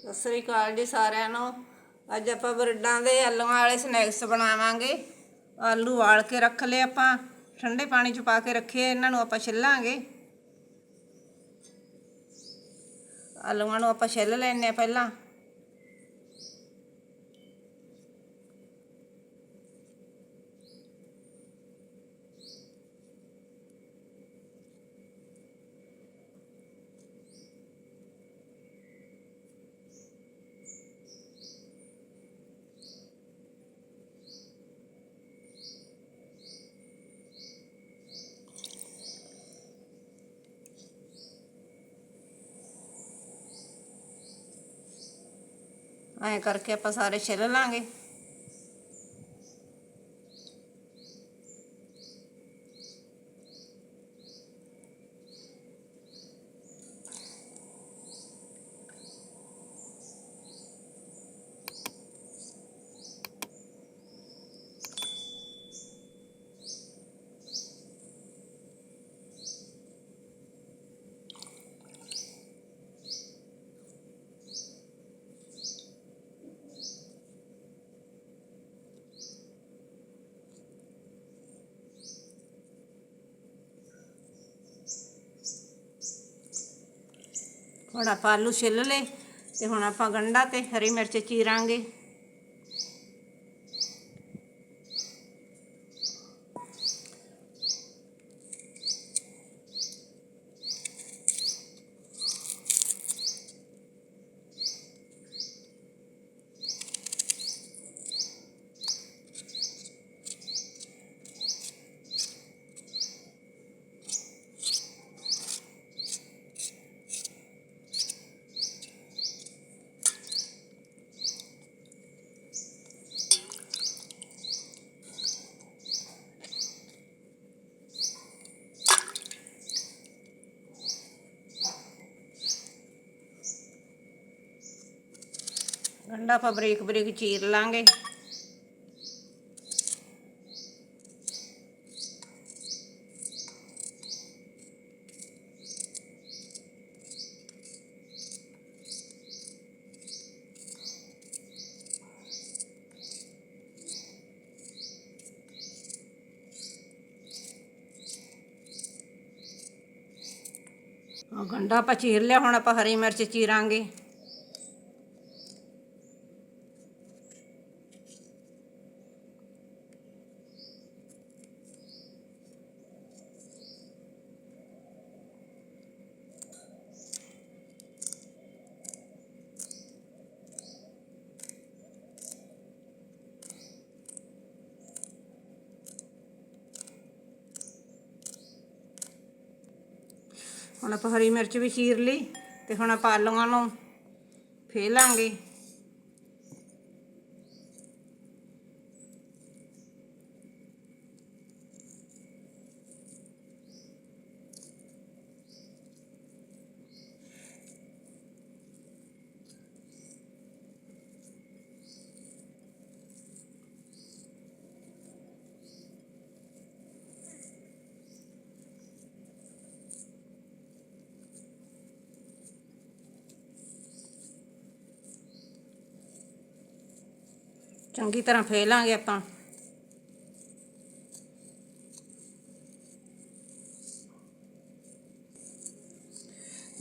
ਸਤਿ ਸ੍ਰੀ ਅਕਾਲ ਜੀ ਸਾਰਿਆਂ ਨੂੰ। ਅੱਜ ਆਪਾਂ ਬਰੈਡਾਂ ਦੇ ਆਲੂਆਂ ਵਾਲੇ ਸਨੈਕਸ ਬਣਾਵਾਂਗੇ। ਆਲੂ ਵਾਲ ਕੇ ਰੱਖ ਲਏ ਆਪਾਂ, ਠੰਡੇ ਪਾਣੀ 'ਚ ਪਾ ਕੇ ਰੱਖੇ ਇਹਨਾਂ ਨੂੰ ਆਪਾਂ ਛਿੱਲਾਂਗੇ। ਆਲੂਆਂ ਨੂੰ ਆਪਾਂ ਛਿੱਲ ਲੈਣੇ ਆ ਪਹਿਲਾਂ। ਐਂ ਕਰਕੇ ਆਪਾਂ ਸਾਰੇ ਛਿੱਲ ਲਾਂਗੇ। ਹੁਣ ਆਪਾਂ ਆਲੂ ਛਿੱਲ ਲਏ ਤੇ ਹੁਣ ਆਪਾਂ ਗੰਢਾ ਤੇ ਹਰੀ ਮਿਰਚ ਚੀਰਾਂਗੇ। ਗੰਢਾ ਆਪਾਂ ਬਰੀਕ ਬਰੀਕ ਚੀਰ ਲਾਂਗੇ। ਆਹ ਗੰਢਾ ਆਪਾਂ ਚੀਰ ਲਿਆ, ਹੁਣ ਆਪਾਂ ਹਰੀ ਮਿਰਚ ਚੀਰਾਂਗੇ। ਹੁਣ ਆਪਾਂ ਹਰੀ ਮਿਰਚ ਵੀ ਚੀਰ ਲਈ ਤੇ ਹੁਣ ਆਪਾਂ ਆਲੂਆਂ ਨੂੰ ਫੇਰ ਚੰਗੀ ਤਰ੍ਹਾਂ ਫੇਰ ਲਾਂਗੇ ਆਪਾਂ।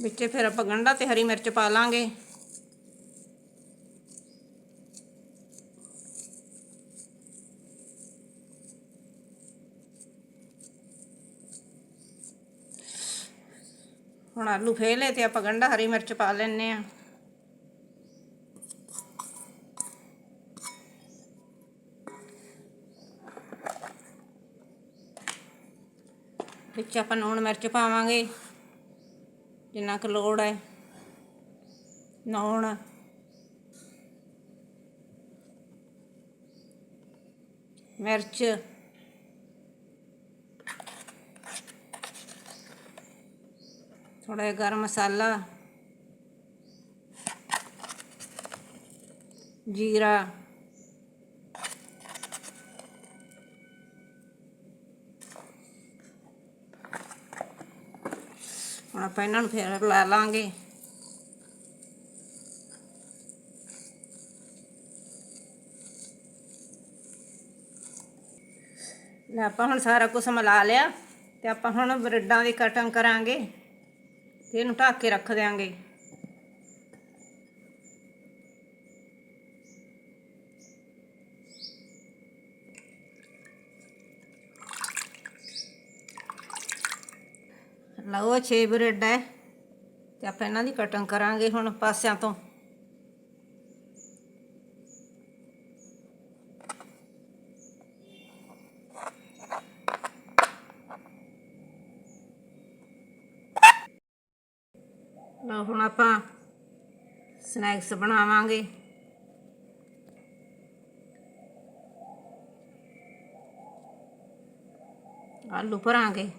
ਵਿੱਚ ਫਿਰ ਆਪਾਂ ਗੰਢਾ ਤੇ ਹਰੀ ਮਿਰਚ ਪਾ ਲਾਂਗੇ। ਹੁਣ ਆਲੂ ਫੇਰ ਲਏ ਤੇ ਆਪਾਂ ਗੰਢਾ ਹਰੀ ਮਿਰਚ ਪਾ ਲੈਣੇ ਆ ਵਿੱਚ ਆਪਾਂ ਲੂਣ ਮਿਰਚ ਪਾਵਾਂਗੇ, ਜਿੰਨਾ ਕੁ ਲੋੜ ਹੈ। ਲੂਣ। ਮਿਰਚ। ਥੋੜਾ ਜਿਹਾ ਗਰਮ ਮਸਾਲਾ। ਜੀਰਾ। ਹੁਣ ਆਪਾਂ ਇਹਨਾਂ ਨੂੰ ਫੇਰ ਲਾ ਲਾਂਗੇ। ਲੈ ਆਪਾਂ ਹੁਣ ਸਾਰਾ ਕੁਝ ਮਿਲਾ ਲਿਆ ਤੇ ਆਪਾਂ ਹੁਣ ਬ੍ਰੈਡਾਂ ਦੀ ਕਟਿੰਗ ਕਰਾਂਗੇ ਤੇ ਇਹਨੂੰ ਢੱਕ ਕੇ ਰੱਖ ਦੇਾਂਗੇ ਦਿਆਂਗੇ ਲਓ 6 ਬ੍ਰੈਡ ਹੈ ਤੇ ਆਪਾਂ ਇਹਨਾਂ ਦੀ ਕਟਿੰਗ ਕਰਾਂਗੇ ਹੁਣ ਪਾਸਿਆਂ ਤੋਂ। ਲਓ ਹੁਣ ਆਪਾਂ ਸਨੈਕਸ ਬਣਾਵਾਂਗੇ। ਆਲੂ ਭਰਾਂਗੇ।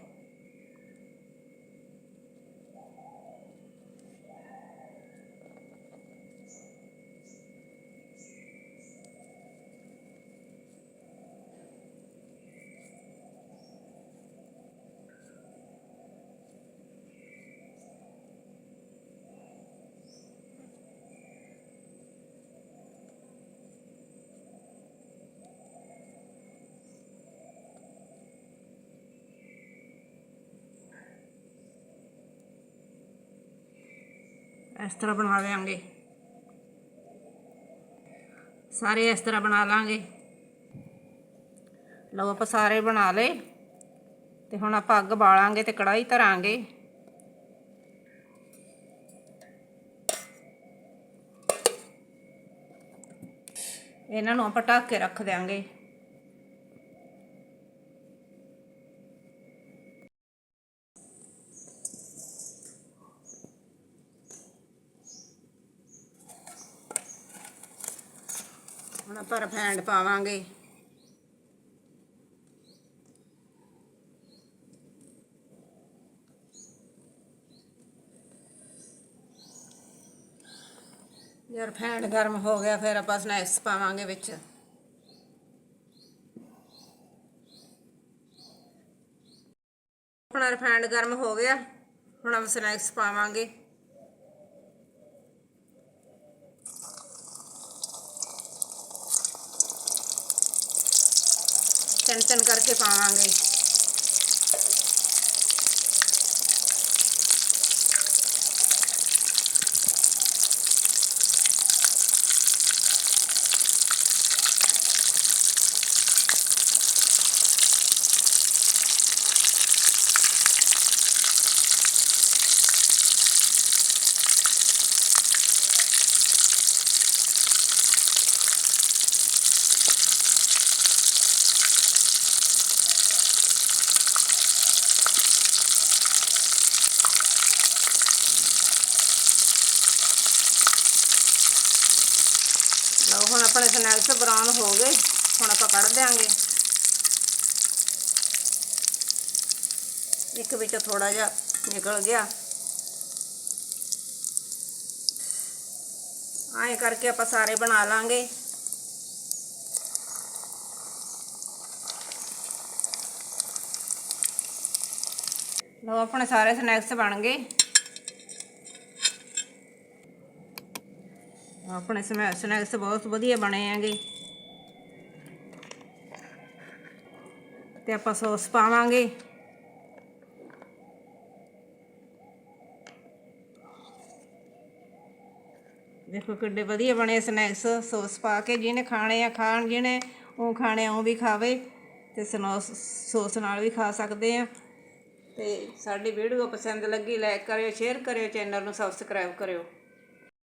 ਇਸ ਤਰ੍ਹਾਂ ਬਣਾ ਦੇਾਂਗੇ ਸਾਰੇ ਇਸ ਤਰ੍ਹਾਂ ਬਣਾ ਲਾਂਗੇ। ਲਓ ਆਪਾਂ ਸਾਰੇ ਬਣਾ ਲਏ ਤੇ ਹੁਣ ਆਪਾਂ ਅੱਗ ਬਾਲਾਂਗੇ ਤੇ ਕੜਾਈ ਧਰਾਂਗੇ। ਇਹਨਾਂ ਨੂੰ ਆਪਾਂ ਢੱਕ ਕੇ ਰੱਖ ਦਿਆਂਗੇ। ਆਪਾਂ ਰਿਫਾਈਂਡ ਪਾਵਾਂਗੇ। ਜੇ ਰਿਫਾਈਂਡ ਗਰਮ ਹੋ ਗਿਆ, ਫਿਰ ਆਪਾਂ ਸਨੈਕਸ ਪਾਵਾਂਗੇ ਵਿੱਚ। ਆਪਣਾ ਰਿਫਾਈਂਡ ਗਰਮ ਹੋ ਗਿਆ, ਹੁਣ ਆਪਾਂ ਸਨੈਕਸ ਪਾਵਾਂਗੇ। ਤਿੰਨ ਤਿੰਨ ਕਰਕੇ ਪਾਵਾਂਗੇ ਲਓ ਹੁਣ ਆਪਣੇ ਸਨੈਕਸ ਬਰਾਊਨ ਹੋ ਗਏ। ਹੁਣ ਆਪਾਂ ਕੱਢ ਦਿਆਂਗੇ। ਇੱਕ ਵਿੱਚ ਥੋੜਾ ਜਿਹਾ ਨਿਕਲ ਗਿਆ। ਐਂ ਕਰਕੇ ਆਪਾਂ ਸਾਰੇ ਬਣਾ ਲਾਂਗੇ। ਲਓ, ਆਪਣੇ ਸਾਰੇ ਸਨੈਕਸ ਬਣ ਗਏ। ਆਪਣੇ ਸਨੈਕਸ ਬਹੁਤ ਵਧੀਆ ਬਣੇ ਹੈਗੇ। ਤੇ ਆਪਾਂ ਸੌਸ ਪਾਵਾਂਗੇ। ਦੇਖੋ ਕਿੱਡੇ ਵਧੀਆ ਬਣੇ ਸਨੈਕਸ ਸੌਸ ਪਾ ਕੇ। ਜਿਹਨੇ ਖਾਣੇ ਆ ਖਾਣ, ਜਿਹਨੇ ਉਹ ਖਾਣੇ ਉਹ ਵੀ ਖਾਵੇ ਤੇ ਸਨੋਸ ਸੌਸ ਨਾਲ ਵੀ ਖਾ ਸਕਦੇ ਆ। ਤੇ ਸਾਡੀ ਵੀਡੀਓ ਪਸੰਦ ਲੱਗੀ ਲਾਈਕ ਕਰਿਓ ਸ਼ੇਅਰ ਕਰਿਓ ਚੈਨਲ ਨੂੰ ਸਬਸਕ੍ਰਾਈਬ ਕਰਿਓ।